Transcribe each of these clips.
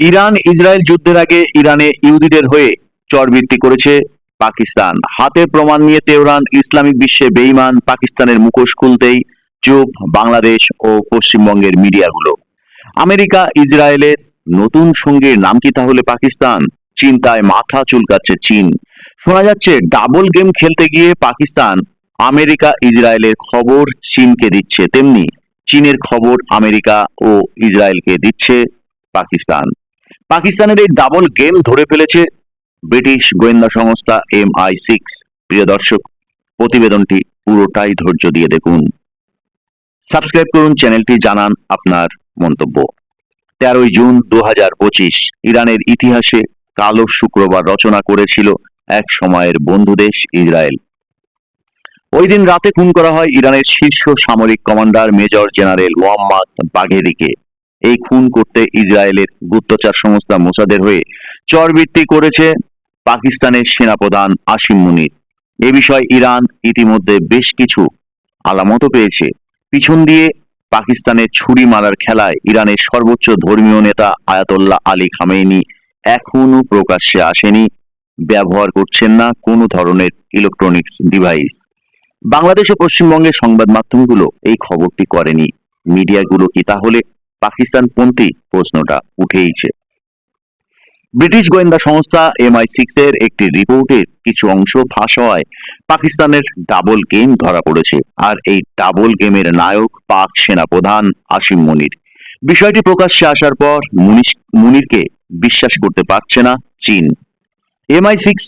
Iran Israel যুদ্ধের আগে ইরানে ইহুদিদের হয়ে চরবৃত্তি করেছে পাকিস্তান। হাতে প্রমাণ নিয়ে তেহরান ইসলামিক বিশ্বে বেইমান পাকিস্তানের মুখোশ খুলতেই চুপ বাংলাদেশ ও পশ্চিমবঙ্গের মিডিয়াগুলো। আমেরিকা, ইসরায়েলের নতুন সঙ্গীর নাম কি তাহলে পাকিস্তান? চিন্তায় মাথা চুলকাচ্ছে চীন। শোনা যাচ্ছে ডাবল গেম খেলতে গিয়ে পাকিস্তান আমেরিকা, ইসরায়েলের খবর চীনকে দিচ্ছে। তেমনি চীনের খবর আমেরিকা ও ইসরায়েলকে দিচ্ছে পাকিস্তান। পাকিস্তানের এই ডাবল গেম ধরে ফেলেছে ব্রিটিশ গোয়েন্দা সংস্থা এম আই সিক্স প্রিয় দর্শক, প্রতিবেদনটি পুরোটাই ধৈর্য দিয়ে দেখুন। সাবস্ক্রাইব করুন, চ্যানেলটি জানান আপনার মন্তব্য। তেরোই জুন দু হাজার পঁচিশ, ইরানের ইতিহাসে কালো শুক্রবার রচনা করেছিল এক সময়ের বন্ধু দেশ ইসরায়েল। ওই দিন রাতে খুন করা হয় ইরানের শীর্ষ সামরিক কমান্ডার মেজর জেনারেল মোহাম্মদ বাঘেরিকে। এই খুন করতে ইসরায়েলের গুপ্তচর সংস্থা মোসাদের হয়ে চরবৃত্তি করেছে পাকিস্তানের সেনাপ্রধান আসিম মুনির। এ বিষয়ে ইরান ইতিমধ্যে বেশ কিছু আলামত পেয়েছে। পিছন দিয়ে পাকিস্তানের ছুরি মারার খেলায় ইরানের সর্বোচ্চ ধর্মীয় নেতা আয়াতোল্লাহ আলী খামেনি এখনও প্রকাশ্যে আসেনি। ব্যবহার করছেন না কোনো ধরনের ইলেকট্রনিক্স ডিভাইস বাংলাদেশ ও পশ্চিমবঙ্গের সংবাদ মাধ্যমগুলো এই খবরটি করেনি। মিডিয়াগুলো কি তাহলে পাকিস্তানপন্থী প্রশ্নটা উঠেইছে। ব্রিটিশ গোয়েন্দা সংস্থা এমআই সিক্স এর একটি রিপোর্টের কিছু অংশ ফাঁস হওয়ায় পাকিস্তানের ডাবল গেম ধরা পড়েছে, আর এই ডাবল গেমের নায়ক পাক সেনাপ্রধান আসিম মনির। বিষয়টি প্রকাশ্যে আসার পর মুনিরকে বিশ্বাস করতে পারছে না চীন। এমআই সিক্স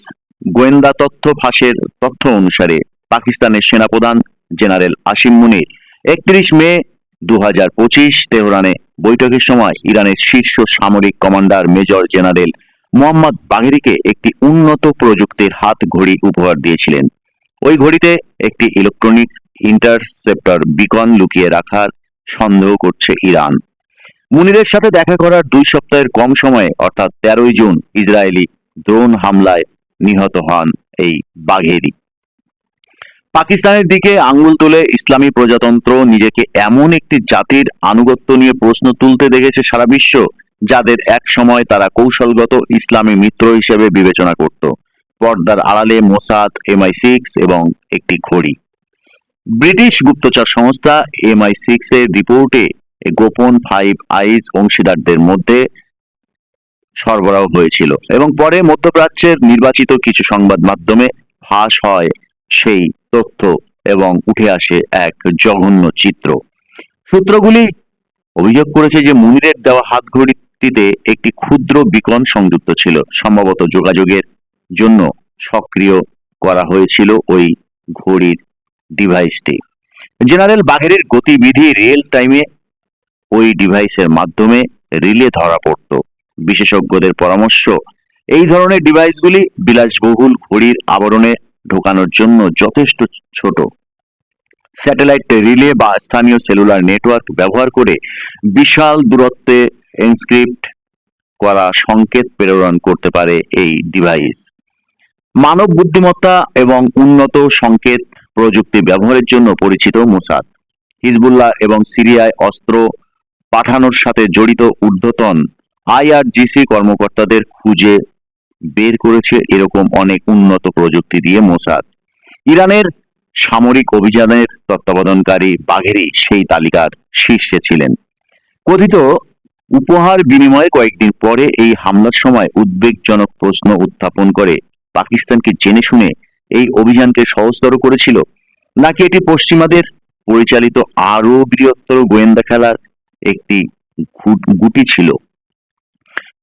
গোয়েন্দা তথ্য ফাঁসের তথ্য অনুসারে পাকিস্তানের সেনাপ্রধান জেনারেল আসিম মুনির একত্রিশ মে দু হাজার পঁচিশ তেহরানে বৈঠকের সময় ইরানের শীর্ষ সামরিক কমান্ডার মেজর জেনারেল মোহাম্মদ বাঘেরিকে একটি উন্নত প্রযুক্তির হাত ঘড়ি উপহার দিয়েছিলেন। ওই ঘড়িতে একটি ইলেকট্রনিক্স ইন্টারসেপ্টর বিকন লুকিয়ে রাখার সন্দেহ করছে ইরান। মুনিরের সাথে দেখা করার দুই সপ্তাহের কম সময়ে, অর্থাৎ তেরোই জুন, ইসরায়েলি ড্রোন হামলায় নিহত হন এই বাঘেরি পাকিস্তানের দিকে আঙ্গুল তুলে ইসলামী প্রজাতন্ত্র নিজেকে এমন একটি জাতির আনুগত্য নিয়ে প্রশ্ন তুলতে দেখেছে সারা বিশ্ব, যাদের এক সময় তারা কৌশলগত ইসলামী মিত্র হিসেবে বিবেচনা করত। পর্দার আড়ালে মোসাদ এমআই সিক্স এবং একটি ঘড়ি। ব্রিটিশ গুপ্তচর সংস্থা এমআই সিক্স এর রিপোর্টে গোপন ফাইভ আইজ অংশীদারদের মধ্যে সরবরাহ হয়েছিল এবং পরে মধ্যপ্রাচ্যের নির্বাচিত কিছু সংবাদ মাধ্যমে ফাঁস হয় সেই তথ্য এবং উঠে আসে এক জঘন্য চিত্র। সূত্রগুলি অভিযোগ করেছে যে মুনিরের দেওয়া হাত ঘড়িটিতে একটি ক্ষুদ্র বিকন সংযুক্ত ছিল। সম্ভবত যোগাযোগের জন্য সক্রিয় করা হয়েছিল ওই ঘড়ির ডিভাইসটি। জেনারেল বাঘেরের গতিবিধি রিয়েল টাইমে ওই ডিভাইসের মাধ্যমে রিলে ধরা পড়তো। বিশেষজ্ঞদের পরামর্শ, এই ধরনের ডিভাইসগুলি বিলাসবহুল ঘড়ির আবরণে ঢোকানোর জন্য যথেষ্ট ছোট। স্যাটেলাইট রিলে বা স্থানীয় সেলুলার নেটওয়ার্ক ব্যবহার করে বিশাল দূরত্বে এনস্ক্রিপ্ট করা সংকেত প্রেরণ করতে পারে এই ডিভাইস। মানব বুদ্ধিমত্তা এবং উন্নত সংকেত প্রযুক্তি ব্যবহারের জন্য পরিচিত মোসাদ। হিজবুল্লাহ এবং সিরিয়ায় অস্ত্র পাঠানোর সাথে জড়িত ঊর্ধ্বতন আইআরজিসি কর্মকর্তাদের খুঁজে বের করেছে এরকম অনেক উন্নত প্রযুক্তি দিয়ে মোসাদ। ইরানের সামরিক অভিযানের তত্ত্বাবধানকারী বাঘেরি সেই তালিকার শীর্ষে ছিলেন। কথিত উপহার বিনিময়ে কয়েকদিন পরে এই হামলার সময় উদ্বেগজনক প্রশ্ন উত্থাপন করে। পাকিস্তানকে জেনে শুনে এই অভিযানকে সহজতর করেছিল। নাকি এটি পশ্চিমাদের পরিচালিত আরও বৃহত্তর গোয়েন্দা খেলার একটি গুটি ছিল?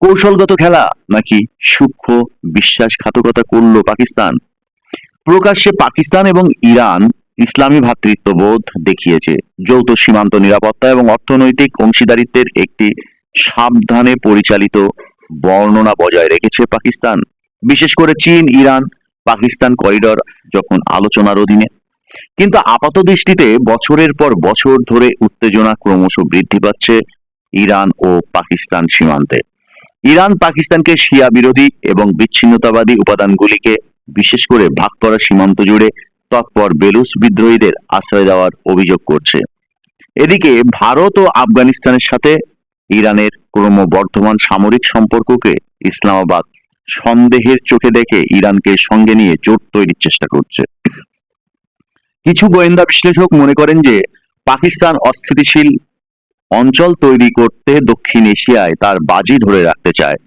কৌশলগত খেলা নাকি সূক্ষ্ম বিশ্বাসঘাতকতা করল পাকিস্তান? প্রকাশ্যে পাকিস্তান এবং ইরান ইসলামী ভ্রাতৃত্ববোধ দেখিয়েছে। যৌথ সীমান্ত নিরাপত্তা এবং অর্থনৈতিক অংশীদারিত্বের একটি সাবধানে পরিচালিত বর্ণনা বজায় রেখেছে পাকিস্তান। বিশেষ করে চীন, ইরান, পাকিস্তান করিডর যখন আলোচনার অধীনে। কিন্তু আপাত দৃষ্টিতে বছরের পর বছর ধরে উত্তেজনা ক্রমশ বৃদ্ধি পাচ্ছে ইরান ও পাকিস্তান সীমান্তে। ইরান, পাকিস্তানকে শিয়া বিরোধী এবং বিচ্ছিন্নতাবাদী উপাদানগুলিকে বিশেষ করে ভাগ করা সীমান্ত জুড়ে তৎপর বেলুস বিদ্রোহীদের আশ্রয় দেওয়ার অভিযোগ করছে। এদিকে ভারত ও আফগানিস্তানের সাথে ইরানের ক্রমবর্ধমান সামরিক সম্পর্ককে ইসলামাবাদ সন্দেহের চোখে দেখে ইরানকে সঙ্গে নিয়ে জোট তৈরির চেষ্টা করছে। কিছু গোয়েন্দা বিশ্লেষক মনে করেন যে পাকিস্তান অস্থিতিশীল অঞ্চল তৈরি করতে দক্ষিণ এশিয়ায় তার বাজি ধরে রাখতে চায়।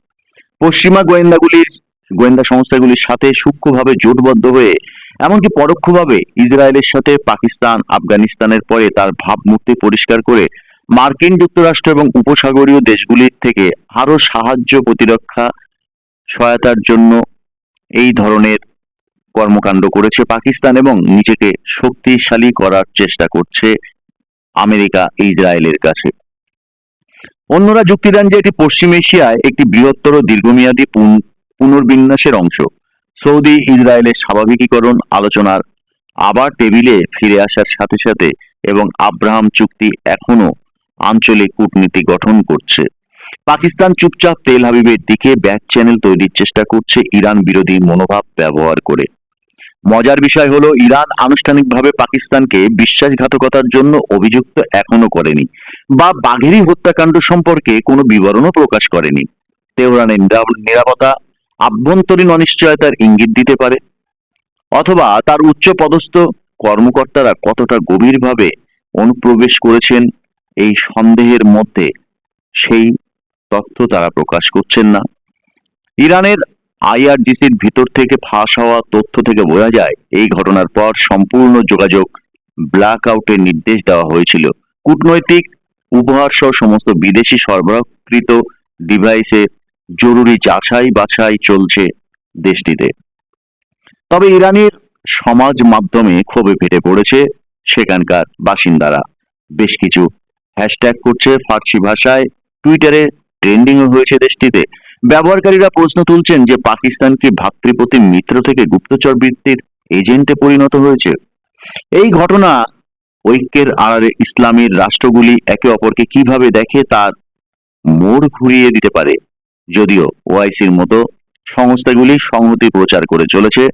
পশ্চিমা গোয়েন্দাগুলির, গোয়েন্দা সংস্থাগুলির সাথে সূক্ষ্মভাবে জোটবদ্ধ হয়ে, এমনকি পরোক্ষভাবে ইসরায়েলের সাথে পাকিস্তান, আফগানিস্তানের পরে তার ভাবমূর্তি পরিষ্কার করে মার্কিন যুক্তরাষ্ট্র এবং উপসাগরীয় দেশগুলির থেকে আরও সাহায্য প্রতিরক্ষা সহায়তার জন্য এই ধরনের কর্মকাণ্ড করেছে পাকিস্তান এবং নিজেকে শক্তিশালী করার চেষ্টা করছে আমেরিকা, ইসরায়েলের কাছে। অন্যরা যুক্তি দেন যে এটি পশ্চিম এশিয়ায় একটি বৃহত্তর দীর্ঘমেয়াদী পুনর্বিন্যাসের অংশ। সৌদি, ইসরায়েলের স্বাভাবিকীকরণ আলোচনার আবার টেবিলে ফিরে আসার সাথে সাথে এবং আব্রাহাম চুক্তি এখনও আঞ্চলিক কূটনীতি গঠন করছে। পাকিস্তান চুপচাপ তেল হাবিবের দিকে ব্যাক চ্যানেল তৈরির চেষ্টা করছে ইরান বিরোধী মনোভাব ব্যবহার করে। মজার বিষয় হলো, ইরান আনুষ্ঠানিকভাবে পাকিস্তানকে বিশ্বাসঘাতকতার জন্য অভিযুক্ত এখনও করেনি বা বাঘেরি হত্যাকাণ্ড সম্পর্কে কোনো বিবরণও প্রকাশ করেনি। তেহরানের নিরাপত্তা, আভ্যন্তরীণ অনিশ্চয়তার ইঙ্গিত দিতে পারে অথবা তার উচ্চ পদস্থ কর্মকর্তারা কতটা গভীরভাবে অনুপ্রবেশ করেছেন এই সন্দেহের মধ্যে সেই তথ্য তারা প্রকাশ করছেন না। ইরানের আইআরজিসির ভিতর থেকে ফাঁস হওয়া তথ্য থেকে বোঝা যায়, এই ঘটনার পর সম্পূর্ণ যোগাযোগ ব্ল্যাক আউটের নির্দেশ দেওয়া হয়েছিল। কূটনৈতিক উপহার সহ সমস্ত বিদেশি সরবরাহকৃত ডিভাইসে জরুরি যাচাই বাছাই চলছে দেশটিতে। তবে ইরানের সমাজ মাধ্যমে ক্ষোভে ফেটে পড়েছে সেখানকার বাসিন্দারা। বেশ কিছু হ্যাশট্যাগ করছে ফার্সি ভাষায়। টুইটারে ট্রেন্ডিংও হয়েছে দেশটিতে। ব্যবহারকারীরা প্রশ্ন তুলছেন যে পাকিস্তান কি ভাতৃপ্রতি মিত্র থেকে গুপ্তচর বৃত্তির এজেন্টে পরিণত হয়েছে। এই ঘটনা ঐক্যের আড়ালে ইসলামীর রাষ্ট্রগুলি একে অপরকে কীভাবে দেখে তার মোড় ঘুরিয়ে দিতে পারে, যদিও ওআইসির মতো সংস্থাগুলি সংহতি প্রচার করে চলেছে।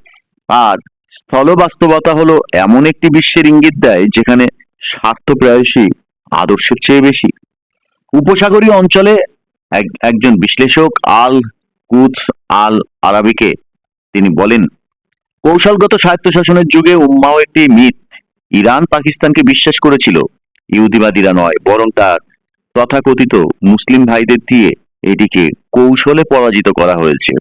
আর স্থল বাস্তবতা হলো এমন একটি বিশ্বের ইঙ্গিত দেয় যেখানে স্বার্থ প্রায়শই আদর্শের চেয়ে বেশি। উপসাগরীয় অঞ্চলে একজন বিশ্লেষক আল কুদস আল আরাবিকে তিনি বলেন, কৌশলগত স্বায়ত্তশাসনের যুগে উম্মাহ একটি মিথ। ইরান পাকিস্তানকে বিশ্বাস করেছিল, ইহুদিবাদীরা নয়, বরং তার তথাকথিত মুসলিম ভাইদের দিয়ে এটিকে কৌশলে পরাজিত করা হয়েছে।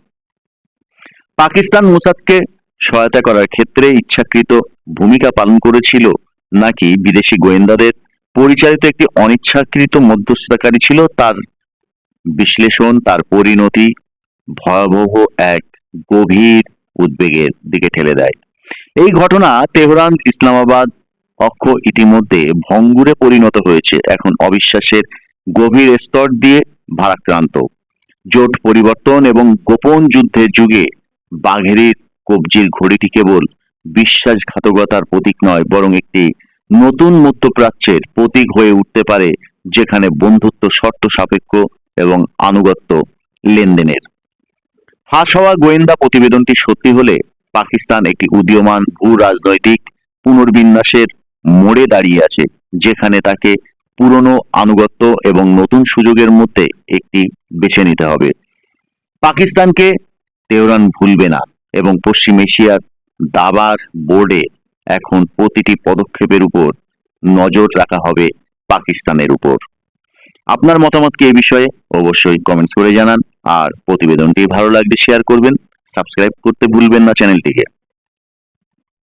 পাকিস্তান মুসাদকে সহায়তা করার ক্ষেত্রে ইচ্ছাকৃত ভূমিকা পালন করেছিল নাকি বিদেশি গোয়েন্দাদের? পরিচালিত একটি অনিচ্ছাকৃত মধ্যস্থতাকারী ছিল তার বিশ্লেষণ, তার পরিণতি ভয়াবহ এক গভীর উদ্বেগের দিকে ঠেলে দেয়। এই ঘটনা তেহরান, ইসলামাবাদ অক্ষ ইতিমধ্যে ভঙ্গুরে পরিণত হয়েছে। এখন অবিশ্বাসের গভীর স্তর দিয়ে ভারাক্রান্ত। জোট পরিবর্তন এবং গোপন যুদ্ধের যুগে বাঘেরির কবজির ঘড়িটি কেবল বিশ্বাসঘাতকতার প্রতীক নয়, বরং একটি নতুন মধ্যপ্রাচ্যের প্রতীক হয়ে উঠতে পারে, যেখানে বন্ধুত্ব শর্ত সাপেক্ষ এবং আনুগত্য লেনদেনের। ফাঁস হওয়া গোয়েন্দা প্রতিবেদনটি সত্যি হলে পাকিস্তান একটি উদীয়মান ভূ রাজনৈতিক পুনর্বিন্যাসের মোড়ে দাঁড়িয়ে আছে, যেখানে তাকে পুরনো আনুগত্য এবং নতুন সুযোগের মধ্যে একটি বেছে নিতে হবে। পাকিস্তানকে তেহরান ভুলবে না এবং পশ্চিম এশিয়ার দাবার বোর্ডে এখন প্রতিটি পদক্ষেপের উপর নজর রাখা হবে পাকিস্তানের উপর। আপনার মতামত কি এই বিষয়ে অবশ্যই কমেন্টস করে জানান। আর প্রতিবেদনটি ভালো লাগলে শেয়ার করবেন। সাবস্ক্রাইব করতে ভুলবেন না চ্যানেলটিকে